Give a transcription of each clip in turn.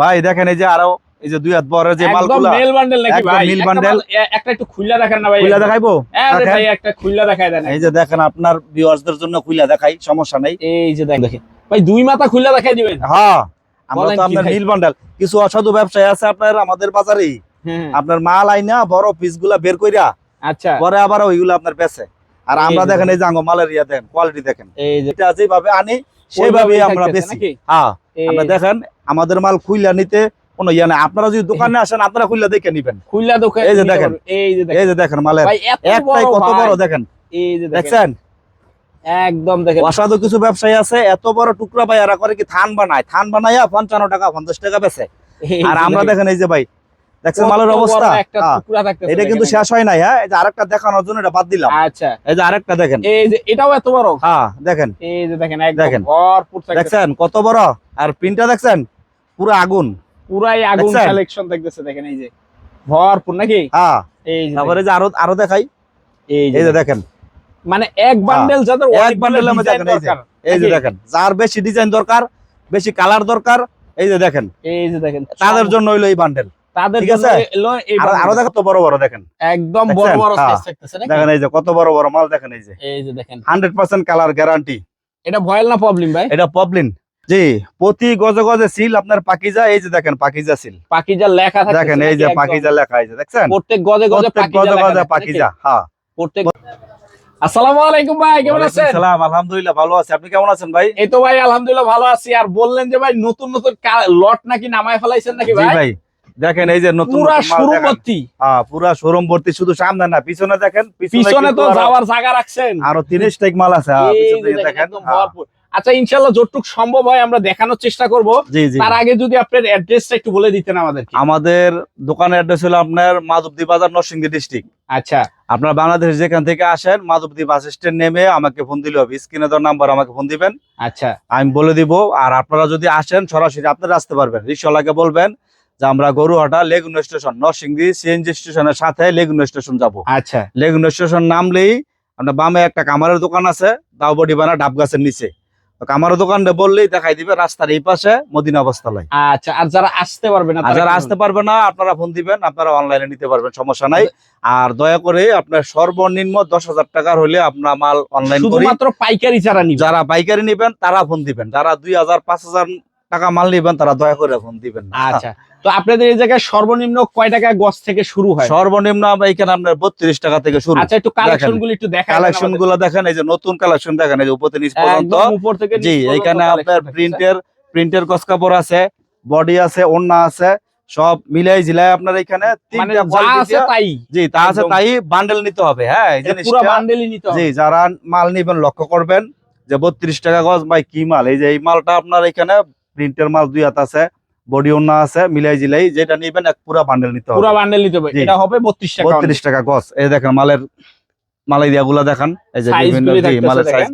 ভাই দেখেন এই যে আরও এই যে দুই হাত বড় যে মালগুলা মেল বান্ডেল নাকি ভাই? মেল বান্ডেল। একটা একটু খুইলা দেখেন না ভাই। খুলে দেখাইবো? আরে ভাই একটা খুইলা দেখায় দেন এই যে দেখেন আপনার ভিউয়ার্সদের জন্য খুলে দেখাই সমস্যা নাই। এই যে দেখ দেখেন। ভাই দুই মাথা খুইলা দেখাই দিবেন। হ্যাঁ আমরা তো আপনার? নীল বান্ডাল কিছু অসাধু ব্যবসায়ী আছে আপনার আমাদের বাজারে। হ্যাঁ আপনার মাল আইনা বড় পিসগুলা বের কইরা আচ্ছা। পরে আবার ওইগুলো আপনার বেচে। আর আমরা দেখেন এই যে আঙ্গ মালের ইয়া দেখেন কোয়ালিটি দেখেন। এই যে এটা যেভাবে আনি সেভাবেই আমরা নাকি? হ্যাঁ আমরা দেখেন আমাদের মাল খুইলা নিতে কোনো ইয়া নাই। আপনারা যদি দোকানে আসেন আপনারা খুইলা দেখে নিবেন। খুইলা দোকান এই যে দেখেন। এই যে দেখেন। মালের। একটাই কত বড় দেখেন। এই যে দেখছেন? একদম দেখেন। অসাধু কিছু ব্যবসায়ী আছে এত বড় টুকরা ভাই এরা করে কি থান বানায়? থান বানাইয়া পঞ্চান্ন টাকা পঞ্চাশ টাকা বেচে। আর আমরা দেখেন এই যে ভাই দেখছেন মালের অবস্থা হ্যাঁ, এটা কিন্তু শেষ হয় নাই হ্যাঁ এই যে আরেকটা দেখানোর জন্য এটা বাদ দিলাম আচ্ছা এই যে আরেকটা দেখেন এই যে এটাও এত বড় হ্যাঁ দেখেন এই যে দেখেন একদম দেখেন। দেখছেন কত বড় আর প্রিন্টটা দেখছেন পুরো আগুন পুরাই আগুন কালেকশন দেখতেছে দেখেন এই যে ভরপুর নাকি হ্যাঁ এই যে তারপরে যে আরও আরও দেখাই এই যে দেখেন মানে এক বান্ডেল যাদের এক অনেকগুলো বান্ডেলের দেখেন, এই যে। দেখেন যার বেশি ডিজাইন দরকার বেশি কালার দরকার এই যে দেখেন এই যে দেখেন তাদের জন্য হইল এই বান্ডেল তাদের ঠিক আছে? আরও আরও দেখো তো বড় বড় দেখেন। একদম বড় বড়। সাইজ থাকতেছে নাকি? দেখেন এই যে কত বড় বড় মাল দেখেন এই যে। এই যে দেখেন। Hundred percent colour guarantee. এটা ভয়েল না প্রবলেম ভাই? এটা পপলিন জি প্রতি গজে গজে সিল আপনার পাকিজা এই যে দেখেন পাকিজা সিল। পাকিজা লেখা থাকে দেখেন এই যে পাকিজা লেখা এই যে দেখছেন? প্রত্যেক গজে গজে পাকিজা গজে লেখা গজে থাকে, পাকিজা হ্যাঁ। প্রত্যেক আসসালামু আলাইকুম ভাই কেমন আছেন? সালাম আলহামদুলিল্লাহ ভালো আছি। আপনি কেমন আছেন ভাই? এই তো ভাই আলহামদুলিল্লাহ ভালো আছি। আর বললেন যে ভাই নতুন নতুন লট নাকি নামায় ফেলাইছেন নাকি ভাই? ভাই। দেখেন এই যে নতুন পুরা নতুন মাল শুরু দেখেন। ভর্তি হ্যাঁ পুরা শোরুম ভর্তি শুধু সামনে না পিছনে দেখেন পিছনে তো যাওয়ার জায়গা রাখছেন। আরও তিরিশ টাইক মাল আছে হ্যাঁ, পিছনে দেখেন, হ্যাঁ। আচ্ছা ইনশাল্লাহ যতটুকু সম্ভব হয় আমরা দেখানোর চেষ্টা করব। তার আগে যদি আপনার অ্যাড্রেসটা একটু বলে দিতেন আমাদের আমাদের দোকানের অ্যাড্রেস হলো আপনার মাধবদী বাজার নরসিংদী ডিস্ট্রিক্ট আচ্ছা। আপনার বাংলাদেশ যেখান থেকে আসেন মাধবদী বাস স্ট্যান্ড নেমে আমাকে ফোন দিলে হবে। স্ক্রিনে দেওয়ার নাম্বার আমাকে ফোন দিবেন। আচ্ছা। আমি বলে দিব আর আপনারা যদি আসেন সরাসরি আপনারা আসতে পারবেন। রিক্সাওয়ালাকে বলবেন যে আমরা গরুহাটা লেগুন স্টেশন নরসিংদী সিএনজি স্টেশনের সাথে লেগুন স্টেশন যাব। আচ্ছা। লেগুন স্টেশন নামলেই আপনার বামে একটা কামারের দোকান আছে দাওবডি বানা ডাব গাছের নিচে। কামারের দোকানটা বললেই দেখাই দিবে রাস্তার এই পাশে মদিনা বস্তালয়। আচ্ছা আর যারা আসতে পারবে না যারা আসতে পারবে না আপনারা ফোন দিবেন আপনারা অনলাইনে নিতে পারবেন সমস্যা নাই। আর দয়া করে আপনার সর্বনিম্ন দশ হাজার টাকার হলে আপনার মাল অনলাইন শুধুমাত্র পাইকারি যারা যারা পাইকারি নেবেন তারা ফোন দিবেন। যারা দুই হাজার পাঁচ হাজার টাকা মাল নিবেন তারা দয়া করে ফোন দিবেন না। আচ্ছা তো আপনাদের এই জায়গায় সর্বনিম্ন কয় টাকা গজ থেকে শুরু হয়? সর্বনিম্ন এখানে আপনার বত্রিশ টাকা থেকে শুরু। আচ্ছা একটু কালেকশনগুলো একটু দেখা কালেকশনগুলো দেখেন এই যে নতুন কালেকশন দেখেন এই যে উপর থেকে নিচ পর্যন্ত। উপর থেকে জি এখানে আপনার। প্রিন্টের প্রিন্টের গস কাপড় আছে বডি আছে ওন্না আছে সব মিলাই ঝিলাই আপনার এখানে মানে তিনটা যা আছে তাই। জি তা আছে তাই বান্ডেল নিতে হবে হ্যাঁ এই পুরো বান্ডেলই নিতে হবে। জি যারা মাল নিবেন লক্ষ্য করবেন যে বত্রিশ টাকা গজ ভাই কি মাল? এই যে এই মালটা আপনার এখানে প্রিন্টের মাল দুই হাত আছে বডি ওন্না আছে মিলাই জিলাই যেটা নিবেন এক পুরা বান্ডেল নিতে পুরো হবে বান্ডেল নিতে হবে। এটা হবে 32 টাকা বত্রিশ টাকা গজ। এই দেখেন মালের মালাইদিয়া গুলা দেখান। এই যে বিভিন্ন মালের দেখেন। সাইজ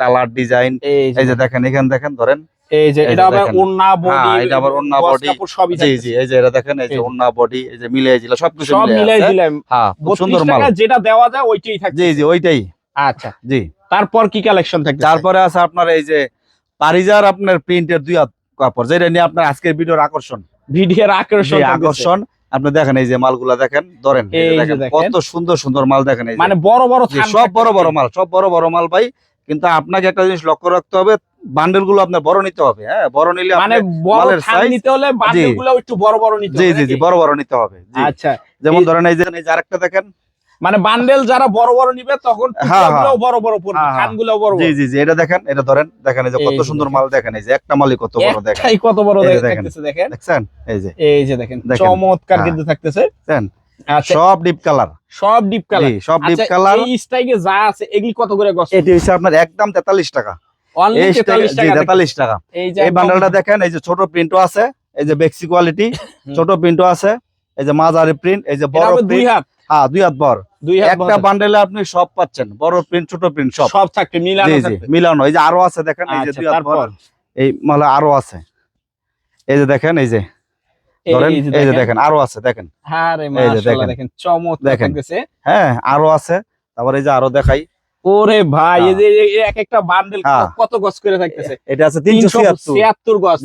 কালার ডিজাইন এই যে দেখেন এখানে দেখেন ধরেন। এই যে এটা হবে ওন্না বডি হ্যাঁ, এটা আবার body। সবই জি জি এই যে এটা দেখেন এই যে। ওন্না বডি এই যে মিলাই জিলা সবকিছু সব মিলাই মিলাই আছে। হ্যাঁ খুব সুন্দর মাল। যেটা দেওয়া যায় ওইটাই থাকছে জি জি ওইটাই। আচ্ছা। জি। তারপর কি কালেকশন থাকছে তারপরে আছে আপনার এই যে পারিজার আপনার প্রিন্টের দুই হাত। কাপড় যেটা নিয়ে আপনার আজকের ভিডিওর আকর্ষণ। ভিডিওর আকর্ষণ আকর্ষণ। আপনি দেখেন এই যে মালগুলা দেখেন ধরেন। কত সুন্দর সুন্দর মাল দেখেন এই মানে বড় বড় সব বড় বড় মাল সব বড় বড় মাল ভাই। কিন্তু আপনাকে একটা জিনিস লক্ষ্য রাখতে হবে বান্ডেলগুলো আপনার বড় নিতে হবে হ্যাঁ? বড় নিলে মানে বড় থান নিতে হলে বান্ডেলগুলো একটু বড় বড় নিতে জি হবে জি জি নাকি? বড় বড় নিতে হবে আচ্ছা। যেমন ধরেন এই যে এই যে আরেকটা দেখেন মানে বান্ডেল যারা বড় বড় নিবে তখন হ্যাঁ, বড় বড় পড়বে হ্যাঁ, হ্যাঁ। বড় জি জি জি এটা দেখেন এটা ধরেন দেখেন এই যে কত সুন্দর মাল দেখেন এই যে একটা মালই কত বড় দেখেন। একটাই কত বড় দেখেন। দেখেন দেখছেন? এই যে। এই যে দেখেন দেখেন। চমৎকার হ্যাঁ। কিন্তু থাকতেছে। দেখেন আচ্ছা। সব ডিপ কালার সব ডিপ কালার সব ডিপ আচ্ছা কালার এই স্টাইকে যা আছে এগুলি কত করে গস এটি হচ্ছে আপনার একদম তেতাল্লিশ টাকা। অনলি এই 43 জি টাকা তেতাল্লিশ টাকা। এই যে এই বান্ডেলটা দেখেন এই যে ছোট প্রিন্টও আছে এই যে বেক্সি কোয়ালিটি ছোট প্রিন্টও আছে এই যে মাঝারি প্রিন্ট এই যে বড় দুই প্রিন্ট হাত। হ্যাঁ দুই হাত হাত একটা। বান্ডেলে আপনি সব পাচ্ছেন বড় প্রিন্ট ছোট প্রিন্ট সব। সব থাকবে মিলানো মিলানো। এই যে আরও আছে দেখেন এই যে আচ্ছা দুই হাত তারপর? এই মালা আরও আছে। এই যে দেখেন এই যে। এই যে দেখেন। দেখেন আরও আছে দেখেন। হ্যাঁ এই যে দেখেন। দেখেন দেখেন। হ্যাঁ আরও আছে। তারপরে এই যে আরও দেখাই। ওরে ভাই হ্যাঁ। এই যে এক একটা বান্ডেল হ্যাঁ। কত গজ করে থাকতেছে? এটা আছে গজ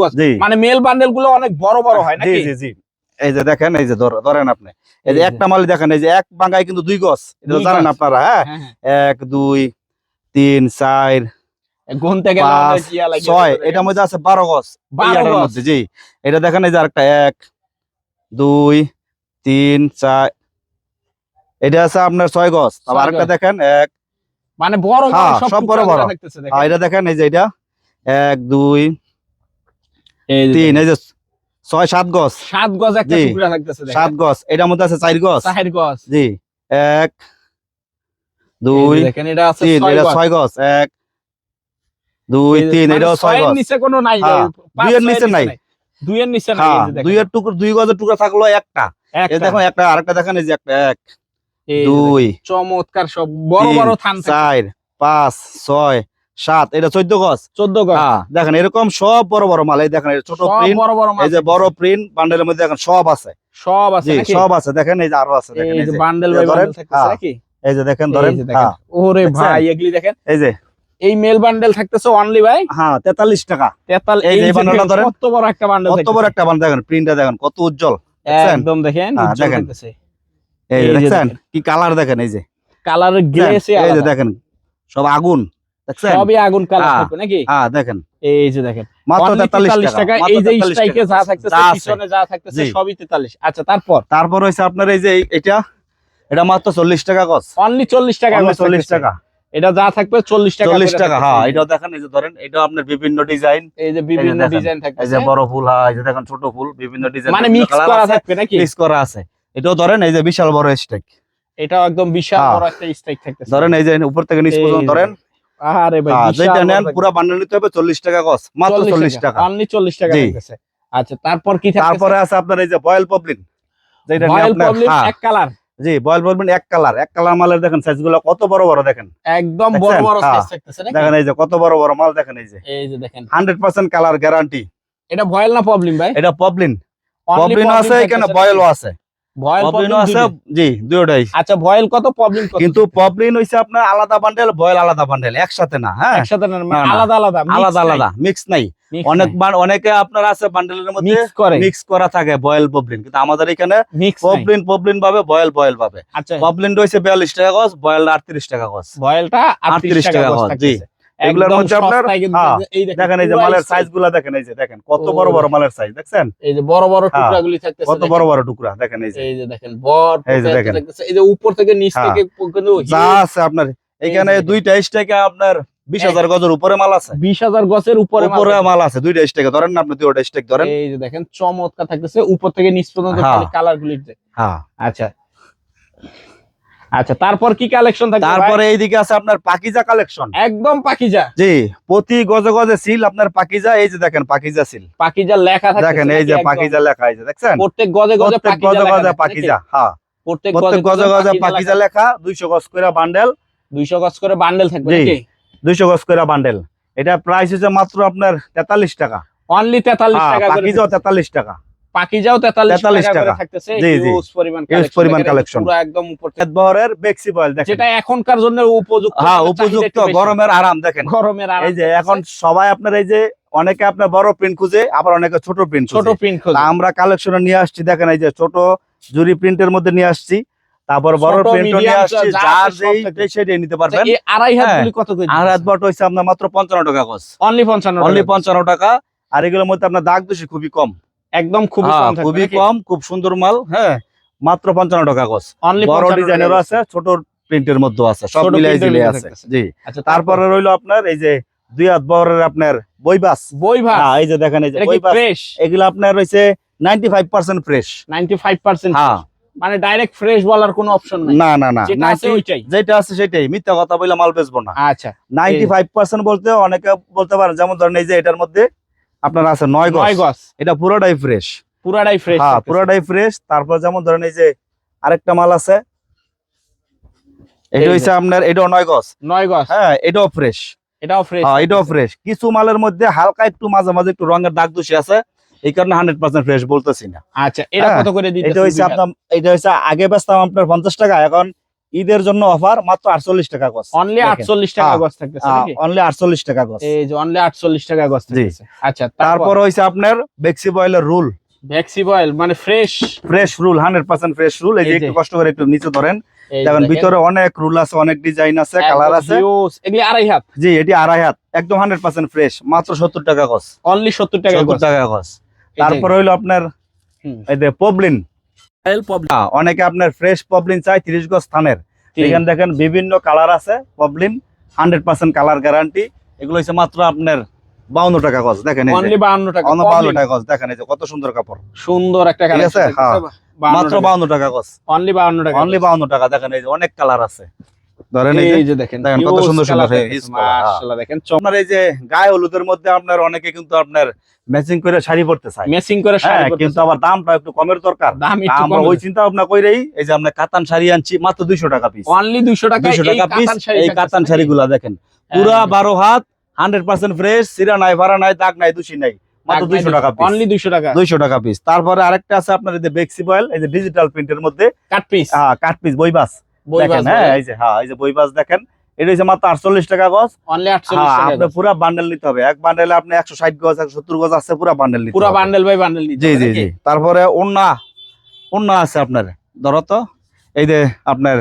গজ। মানে মেল বান্ডেলগুলো অনেক বড় বড় হয় নাকি? জি জি। এই যে দেখেন এই যে ধর- ধরেন আপনি। এই যে একটা মালি দেখেন এই যে এক বাঙ্গায় কিন্তু দুই গছ এটা জানেন আপনারা হ্যাঁ? হ্যাঁ, হ্যাঁ। এক দুই তিন চার। ছয় এটার মধ্যে আছে বারো গছ মধ্যে জি। এটা দেখেন এই যে আরেকটা এক দুই তিন চার। এটা আছে আপনার ছয় গছ ছয় আবার আরেকটা দেখেন এক মানে বড় হ্যাঁ, সব সব বড় বড়। দেখেন। এটা দেখেন এই যে এটা এক দুই তিন এই যে ছয় সাত গছ সাত গজ একটা টুকরা সাত গছ এটার মধ্যে আছে চার গছ চার গজ। জি। এক দুই দেখেন এটা আছে তিন এটা ছয় গছ এক দুই তিন মানে এটাও ছয় গছ নিচে কোনো নাই হ্যাঁ, দুইয়ের নিচে নাই। দুইয়ের নিচে নাই হ্যাঁ। দুইয়ের টুকরো দুই গজের টুকরা থাকল একটা। এই একটা। দেখুন একটা আরেকটা দেখেন এই যে একটা এক দুই চমৎকার সব বড় বড় থান চার পাঁচ ছয় সাত এটা চোদ্দ গছ চোদ্দ গজ হ্যাঁ দেখেন এরকম সব বড় বড় মাল এই দেখেন ছোট প্রিন্ট বড় বড় এই যে বড় প্রিন্ট বান্ডেলের মধ্যে দেখেন সব আছে সব আছে সব আছে দেখেন এই যে আরও আছে দেখেন এই যে বান্ডেল এই যে হ্যাঁ, দেখেন ধরেন। হ্যাঁ ওরে ভাই এগুলি দেখেন এই যে এই মেল বান্ডেল থাকতেছে অনলি ভাই হ্যাঁ তেতাল্লিশ টাকা তেতাল এই যে এই এই বান্ডেলটা দেখেন, ধরেন। কত বড় একটা বান্ডেল কত বড় একটা বান্ডেল দেখেন প্রিন্টটা দেখেন কত উজ্জ্বল একদম দেখেন হ্যাঁ, দেখেন। এই দেখেন। কি কালার দেখেন এই যে কালার গ্লেসে এই যে দেখেন সব আগুন সবই আগুন কালার হ্যাঁ। থাকবে নাকি হ্যাঁ দেখেন এই যে দেখেন মাত্র 43 টাকা টাকা এই যে স্ট্রাইকে যা থাকতেছে পিছনে যা থাকতেছে সবই 43 আচ্ছা তারপর তারপর আপনার এই যে এটা এটা মাত্র চল্লিশ টাকা গছ অনলি 40 টাকা চল্লিশ টাকা এটা যা থাকবে 40 টাকা চল্লিশ করে টাকা হ্যাঁ এটাও দেখেন এই যে ধরেন এটাও আপনার বিভিন্ন ডিজাইন এই যে বিভিন্ন ডিজাইন এই যে বড় ফুল হয় এই যে দেখেন ছোট ফুল বিভিন্ন ডিজাইন মানে মিক্স করা থাকবে নাকি মিক্স করা আছে এটাও ধরেন এই যে বিশাল বড় স্টেক এটাও একদম বিশাল হ্যাঁ। বড় একটা স্ট্রাইক থাকতেছে ধরেন এই যে উপর থেকে নিচ পর্যন্ত ধরেন আরে ভাই যেটা নেন পুরো বান্ডেল নিতে হবে চল্লিশ টাকা গছ মাত্র চল্লিশ টাকা অনলি 40 টাকা থাকতেছে আচ্ছা তারপর কি থাকতেছে? তারপরে আছে আপনার এই যে বয়েল পবলিন যেটা আপনার এক কালার। জি বয়েল পবলিন এক কালার এক কালার মালের দেখেন কত বড় বড় দেখেন। একদম বড় বড় হ্যাঁ। সাইজ থাকতেছে নাকি? দেখেন এই যে কত বড় বড় মাল দেখেন এই যে। এই যে দেখেন। হান্ড্রেড পার্সেন্ট কালার গ্যারান্টি এটা ভয়েল না প্রবলেম ভাই? এটা পবলিন আছে এখানে বয়েলও আছে। ভয়েল পবলিনও আছে জি দুটোটাই আচ্ছা ভয়েল কত প্রবলেম কত? কিন্তু পবলিন হইছে আপনার আলাদা বান্ডেল বয়েল আলাদা বান্ডেল একসাথে না হ্যাঁ? একসাথে না, না, না। আলাদা আলাদা আলাদা আলাদা মিক্স নাই। অনেক অনেকে আপনার আছে বান্ডেলের মধ্যে মিক্স করে। মিক্স করা থাকে বয়েল কিন্তু আমাদের এখানে পাবে বয়েল বয়েল পাবে রয়েছে বিয়াল্লিশ টাকা বয়েল আটত্রিশ টাকা ভয়েলটা 38 38 টাকা গজ গজ, জি। এগুলোর মধ্যে আপনার- দেখেন এই যে মালের সাইজগুলা দেখেন এই যে দেখেন কত বড় বড় মালের সাইজ দেখছেন? এই যে বড় বড় হ্যাঁ, টুকরাগুলি থাকতেছে কত বড় বড় টুকরা দেখেন এই যে। এই যে দেখেন বড় এই যে দেখেন। এই যে উপর থেকে নিচ হ্যাঁ। থেকে কিন্তু যা আছে আপনার এখানে। দুইটা স্টেকে আপনার বিশ হাজার গজের উপরে মাল আছে। বিশ হাজার গছের উপরে মাল উপরে মাল আছে দুইটা স্টেকে ধরেন না আপনি দুইটা স্টেক ধরেন। এই যে দেখেন চমৎকার থাকতেছে। উপর থেকে নিচ পর্যন্ত। কালার গুলি হ্যাঁ। আচ্ছা। আচ্ছা তারপর কি কালেকশন ভাই? তারপরে এইদিকে আছে আপনার পাকিজা কালেকশন একদম পাকিজা। জি প্রতি গজে গজে সিল আপনার পাকিজা এই যে দেখেন পাকিজা সিল পাকিজা লেখা থাকতেছে দেখেন এই যে পাকিজা লেখা এই যে দেখছেন? প্রত্যেক গজে গজে পাকিজা গজে গজে পাকিজা হ্যাঁ। প্রত্যেক গজে গজে পাকিজা লেখা। দুইশো গজ করে বান্ডেল 200 গজ করে বান্ডেল থাকবে। নাকি? দুইশো গজ করে বান্ডেল এটা প্রাইস হচ্ছে মাত্র আপনার তেতাল্লিশ টাকা। অনলি 43 হ্যাঁ, টাকা পাকিজাও তেতাল্লিশ টাকা। পাকিজাও 43 43 টাকা থাকতেছে জি, জি। পরিমাণ Huge পরিমাণ দেখেন, পুরো একদম উপর বহরের বেক্সি বয়েল দেখেন। যেটা এখনকার জন্য উপযুক্ত হ্যাঁ উপযুক্ত গরমের আরাম দেখেন। গরমের আরাম এই যে এখন সবাই আপনার এই যে অনেকে আপনার বড় প্রিন্ট খুঁজে আবার অনেকে ছোট প্রিন্ট ছোট প্রিন্ট খোঁজে। আমরা কালেকশনে নিয়ে আসছি দেখেন এই যে ছোট জুরি প্রিন্টের মধ্যে নিয়ে আসছি। তারপর বড় প্রিন্ট নিয়ে আসছি যা যার যেই সেটাই নিতে পারবেন। এই আড়াই হাত হ্যাঁ। গুলি কত করে আর হাত বট হচ্ছে আপনার মাত্র পঞ্চান্ন টাকা গজ অনলি 55 অনলি টাকা। পঞ্চান্ন টাকা। আর এগুলোর মধ্যে আপনার দাগ দোষী খুবই কম। একদম খুবই হ্যাঁ, কম খুবই কম খুব সুন্দর মাল হ্যাঁ মাত্র পঞ্চান্ন টাকা গজ অনলি বড় 55 ডিজাইনেরও আছে ছোট প্রিন্টের মধ্যে আছে সব মিলাই জিলে আছে। জি। আচ্ছা তারপরে? রইল আপনার এই যে দুই হাত বহরের আপনার বইবাস বই ভাই হ্যাঁ এই যে দেখেন এই যে বইবাস ফ্রেশ এগুলো আপনার রয়েছে নাইনটি ফাইভ পার্সেন্ট ফ্রেশ 95% হ্যাঁ। মানে ডাইরেক্ট ফ্রেশ বলার কোনো অপশন নাই। না না না যেটা আছে 90 ওইটাই। যেটা আছে সেটাই মিথ্যা কথা বলে মাল বেচবো না। আচ্ছা। নাইনটি ফাইভ পার্সেন্ট বলতে অনেকে বলতে পারেন যেমন ধরেন এই যে এটার মধ্যে আপনার আছে নয় গজ। গজ। এটা পুরোটাই ফ্রেশ পুরাটাই ফ্রেশ হ্যাঁ পুরোটাই ফ্রেশ তারপর যেমন ধরেন এই যে আরেকটা মাল আছে এটা যে। হচ্ছে আপনার এটাও নয় গজ। নয় গজ। হ্যাঁ এটাও ফ্রেশ এটাও ফ্রেশ হ্যাঁ এটাও ফ্রেশ কিছু মালের মধ্যে হালকা একটু মাঝে মাঝে একটু রঙের দাগ দোষী আছে এই কারণে হান্ড্রেড পার্সেন্ট ফ্রেশ বলতেছি না। আচ্ছা এটা হ্যাঁ, কত করে দিতেছেন এটা হচ্ছে আপনার এটা হচ্ছে আগে বেচতাম আপনার পঞ্চাশ টাকা এখন ঈদের জন্য অফার মাত্র আটচল্লিশ টাকা গজ অনলি আটচল্লিশ টাকা হ্যাঁ, গজ থাকতেছে অনলি আটচল্লিশ টাকা গজ এই যে অনলি 48 টাকা গজ থাকতেছে। আচ্ছা তারপর? হইছে আপনার বেক্সি বয়েলের রুল ভ্যাক্সি বয়েল মানে fresh fresh roll hundred percent fresh roll এই যে একটু কষ্ট করে একটু নিচে ধরেন। দেখেন ভিতরে অনেক রুল আছে অনেক ডিজাইন আছে কালার আছে। এগুলি আড়াই হাত। জি এটি আড়াই হাত। একদম হান্ড্রেড পার্সেন্ট ফ্রেশ মাত্র সত্তর টাকা গজ অনলি 70 টাকা সত্তর টাকা গজ তারপর হইল আপনার এই যে পবলিন হ্যাঁ, অনেকে আপনার ফ্রেশ পবলিন চাই তিরিশ গজ স্থানের এখানে দেখেন বিভিন্ন কালার আছে poplin hundred percent colour guarantee এগুলো হচ্ছে মাত্র আপনার বাউন্ন টাকা গজ দেখেন এই যে। অনলি 52 টাকা বাউন্ন টাকা গজ দেখেন এই যে কত সুন্দর কাপড়। সুন্দর একটা ঠিক আছে? হ্যাঁ। মাত্র বাউন্ন টাকা গজ। অনলি 52 টাকা অনলি বাউন্ন টাকা দেখেন এই যে অনেক কালার আছে। ধরেন এই যে দেখেন দেখেন কত সুন্দর সুন্দর, colour হ্যাঁ, থাকতেছে, huge colour। মাশাআল্লাহ দেখেন আপনার এই যে গায়ে হলুদের মধ্যে আপনার অনেকে কিন্তু আপনার ম্যাচিং করে শাড়ি পরতে চায়। মেসিং করে শাড়ি কিন্তু আবার দামটা একটু কমের দরকার। আমরা ওই চিন্তা ভাবনা কইরেই এই যে আমরা কাতান শাড়ি আনছি মাত্র দুইশো টাকা পিস অনলি 200 টাকা দুইশো টাকা পিস এই কাতান শাড়ি দেখেন। পুরা বারো হাত হান্ড্রেড পার্সেন্ট ফ্রেশ সিরা নাই ভাড়া নাই দাগ নাই দুষি নাই। মাত্র দুইশো টাকা পিস অনলি 200 টাকা। দুইশো টাকা পিস তারপরে আরেকটা আছে আপনার এই যে বেক্সি বয়েল এই যে ডিজিটাল প্রিন্টের মধ্যে কাট পিস কাট পিস বইবাস। বই দেখেন হ্যাঁ এই যে হ্যাঁ এই যে বইবাস দেখেন এটা হচ্ছে মাত্র আটচল্লিশ টাকা গজ। অনলি 48 টাকা আপনি পুরা বান্ডেল নিতে হবে। এক বান্ডেলে আপনি একশো ষাট গজ একশো সত্তর গজ আছে পুরা বান্ডেল পুরো বান্ডেল বাই বান্ডেল জি জি জি। তারপরে ওন্না ওন্না আছে আপনার। ধরো তো এই যে আপনার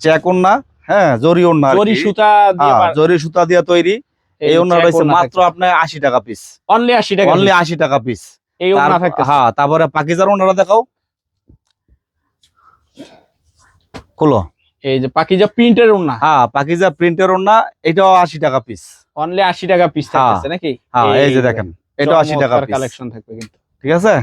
চেক ওন্না হ্যাঁ জরি ওন্না জরি সুতা দিয়ে হ্যাঁ, জরি সুতা দিয়ে তৈরি। এই ওন্না রয়েছে মাত্র আপনার আশি টাকা পিস অনলি 80 টাকা অনলি আশি টাকা পিস এই থাকতে হ্যাঁ তারপরে পাকিজার ওন্নাটা দেখাও। খুলো। এই যে পাকিজা প্রিন্টের ওনা হ্যাঁ পাকিজা প্রিন্টের ওনা এটাও আশি টাকা পিস অনলি 80 টাকা পিস হ্যাঁ, থাকতেছে নাকি? হ্যাঁ এই যে দেখেন এটাও আশি টাকা পিস কালেকশন থাকবে কিন্তু। ঠিক আছে?